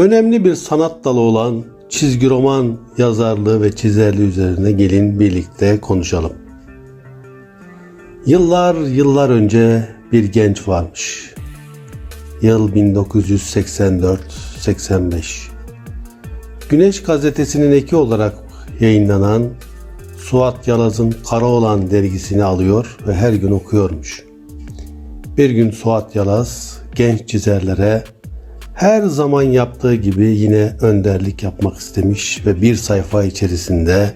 Önemli bir sanat dalı olan çizgi roman yazarlığı ve çizerliği üzerine gelin birlikte konuşalım. Yıllar yıllar önce bir genç varmış. Yıl 1984-85. Güneş gazetesinin eki olarak yayınlanan Suat Yalaz'ın Karaoğlan dergisini alıyor ve her gün okuyormuş. Bir gün Suat Yalaz genç çizerlere her zaman yaptığı gibi yine önderlik yapmak istemiş ve bir sayfa içerisinde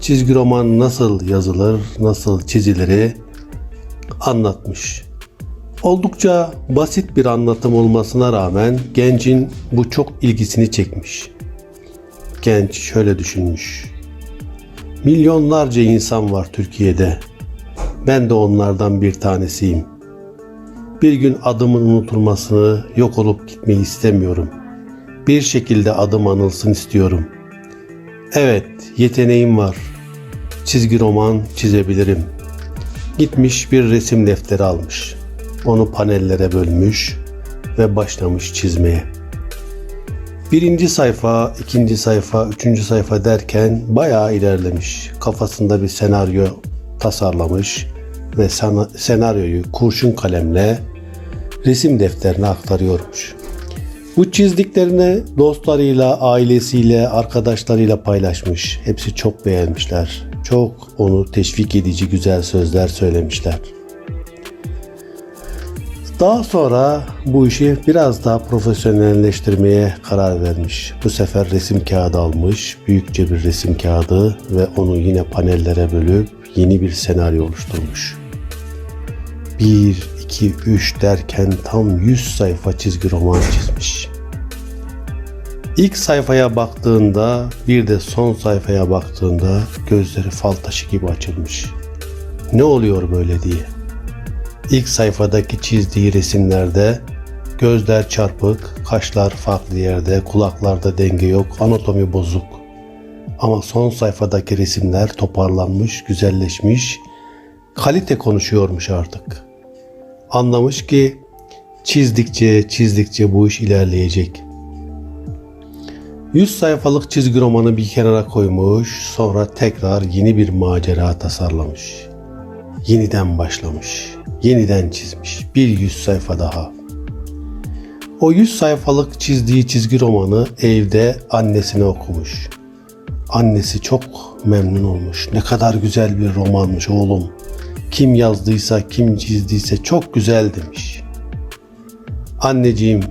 çizgi roman nasıl yazılır, nasıl çizilir anlatmış. Oldukça basit bir anlatım olmasına rağmen gencin bu çok ilgisini çekmiş. Genç şöyle düşünmüş. Milyonlarca insan var Türkiye'de. Ben de onlardan bir tanesiyim. Bir gün adımın unutulmasını, yok olup gitmeyi istemiyorum. Bir şekilde adım anılsın istiyorum. Evet, yeteneğim var. Çizgi roman çizebilirim. Gitmiş bir resim defteri almış. Onu panellere bölmüş ve başlamış çizmeye. Birinci sayfa, ikinci sayfa, üçüncü sayfa derken bayağı ilerlemiş. Kafasında bir senaryo tasarlamış ve senaryoyu kurşun kalemle resim defterine aktarıyormuş. Bu çizdiklerini dostlarıyla, ailesiyle, arkadaşlarıyla paylaşmış. Hepsi çok beğenmişler. Çok onu teşvik edici güzel sözler söylemişler. Daha sonra bu işi biraz daha profesyonelleştirmeye karar vermiş. Bu sefer resim kağıdı almış, büyükçe bir resim kağıdı ve onu yine panellere bölüp yeni bir senaryo oluşturmuş. 1, 2, 3 derken tam 100 sayfa çizgi roman çizmiş. İlk sayfaya baktığında bir de son sayfaya baktığında gözleri fal taşı gibi açılmış. Ne oluyor böyle diye. İlk sayfadaki çizdiği resimlerde gözler çarpık, kaşlar farklı yerde, kulaklarda denge yok, anatomi bozuk. Ama son sayfadaki resimler toparlanmış, güzelleşmiş, kalite konuşuyormuş artık. Anlamış ki çizdikçe çizdikçe bu iş ilerleyecek. 100 sayfalık çizgi romanı bir kenara koymuş, sonra tekrar yeni bir macera tasarlamış. Yeniden başlamış, yeniden çizmiş. Bir 100 sayfa daha. O 100 sayfalık çizdiği çizgi romanı evde annesine okumuş. Annesi çok memnun olmuş. Ne kadar güzel bir romanmış oğlum. Kim yazdıysa, kim çizdiyse çok güzel demiş. Anneciğim,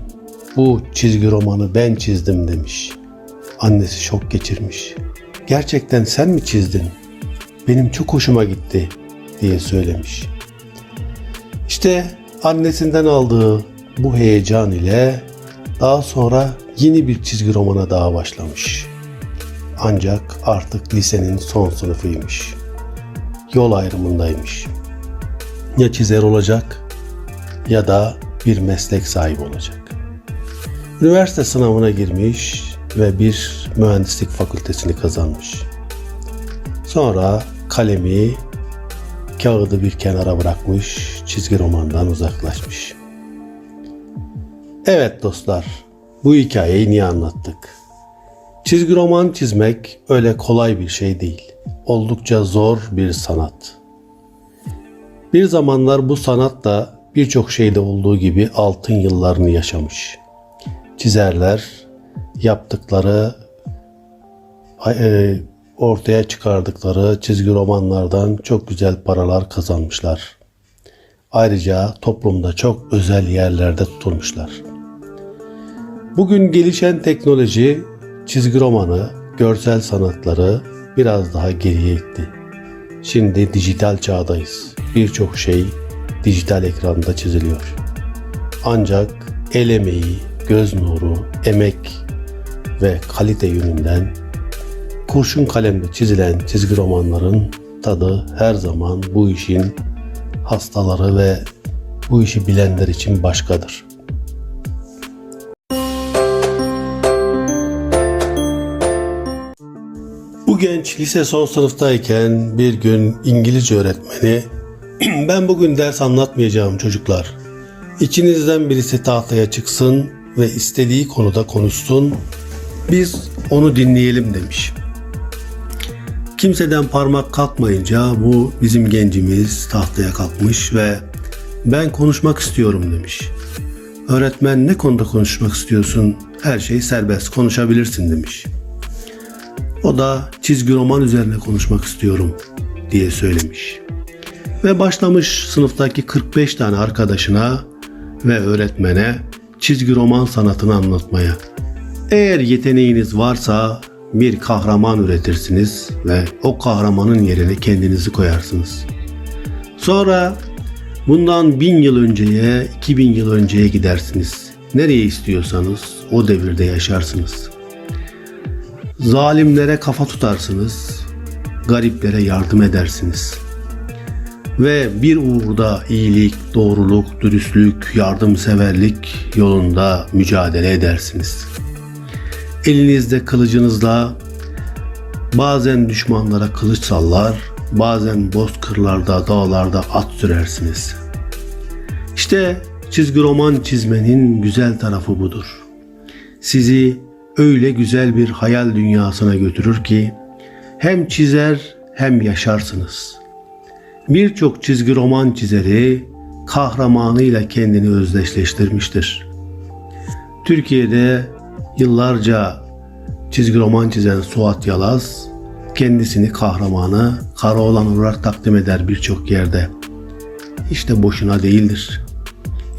bu çizgi romanı ben çizdim demiş. Annesi şok geçirmiş. Gerçekten sen mi çizdin? Benim çok hoşuma gitti diye söylemiş. İşte annesinden aldığı bu heyecan ile daha sonra yeni bir çizgi romana daha başlamış. Ancak artık lisenin son sınıfıymış. Yol ayrımındaymış. Ya çizer olacak ya da bir meslek sahibi olacak. Üniversite sınavına girmiş ve bir mühendislik fakültesini kazanmış. Sonra kalemi, kağıdı bir kenara bırakmış, çizgi romandan uzaklaşmış. Evet dostlar, bu hikayeyi niye anlattık? Çizgi roman çizmek öyle kolay bir şey değil. Oldukça zor bir sanat. Bir zamanlar bu sanat da birçok şeyde olduğu gibi altın yıllarını yaşamış. Çizerler yaptıkları e, ortaya çıkardıkları çizgi romanlardan çok güzel paralar kazanmışlar. Ayrıca toplumda çok özel yerlerde tutulmuşlar. Bugün gelişen teknoloji çizgi romanı, görsel sanatları biraz daha geriye itti. Şimdi dijital çağdayız. Birçok şey dijital ekranda çiziliyor. Ancak el emeği, göz nuru, emek ve kalite yönünden kurşun kalemle çizilen çizgi romanların tadı her zaman bu işin hastaları ve bu işi bilenler için başkadır. Bu genç lise son sınıftayken bir gün İngilizce öğretmeni ben bugün ders anlatmayacağım çocuklar. İçinizden birisi tahtaya çıksın ve istediği konuda konuşsun. Biz onu dinleyelim demiş. Kimseden parmak kalkmayınca bu bizim gencimiz tahtaya kalkmış ve ben konuşmak istiyorum demiş. Öğretmen ne konuda konuşmak istiyorsun? Her şey serbest konuşabilirsin demiş. O da çizgi roman üzerine konuşmak istiyorum diye söylemiş. Ve başlamış sınıftaki 45 tane arkadaşına ve öğretmene çizgi roman sanatını anlatmaya. Eğer yeteneğiniz varsa bir kahraman üretirsiniz ve o kahramanın yerine kendinizi koyarsınız. Sonra bundan bin yıl önceye, iki bin yıl önceye gidersiniz. Nereye istiyorsanız o devirde yaşarsınız. Zalimlere kafa tutarsınız, gariplere yardım edersiniz. Ve bir uğurda iyilik, doğruluk, dürüstlük, yardımseverlik yolunda mücadele edersiniz. Elinizde kılıcınızla bazen düşmanlara kılıç sallar, bazen bozkırlarda, dağlarda at sürersiniz. İşte çizgi roman çizmenin güzel tarafı budur. Sizi öyle güzel bir hayal dünyasına götürür ki hem çizer hem yaşarsınız. Birçok çizgi roman çizeri kahramanıyla kendini özdeşleştirmiştir. Türkiye'de yıllarca çizgi roman çizen Suat Yalaz kendisini kahramanı Karaoğlan olarak takdim eder birçok yerde. İşte boşuna değildir.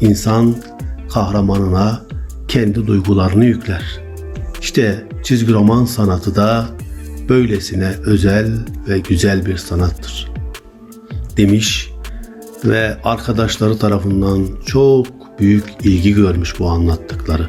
İnsan kahramanına kendi duygularını yükler. İşte çizgi roman sanatı da böylesine özel ve güzel bir sanattır. Demiş ve arkadaşları tarafından çok büyük ilgi görmüş bu anlattıkları.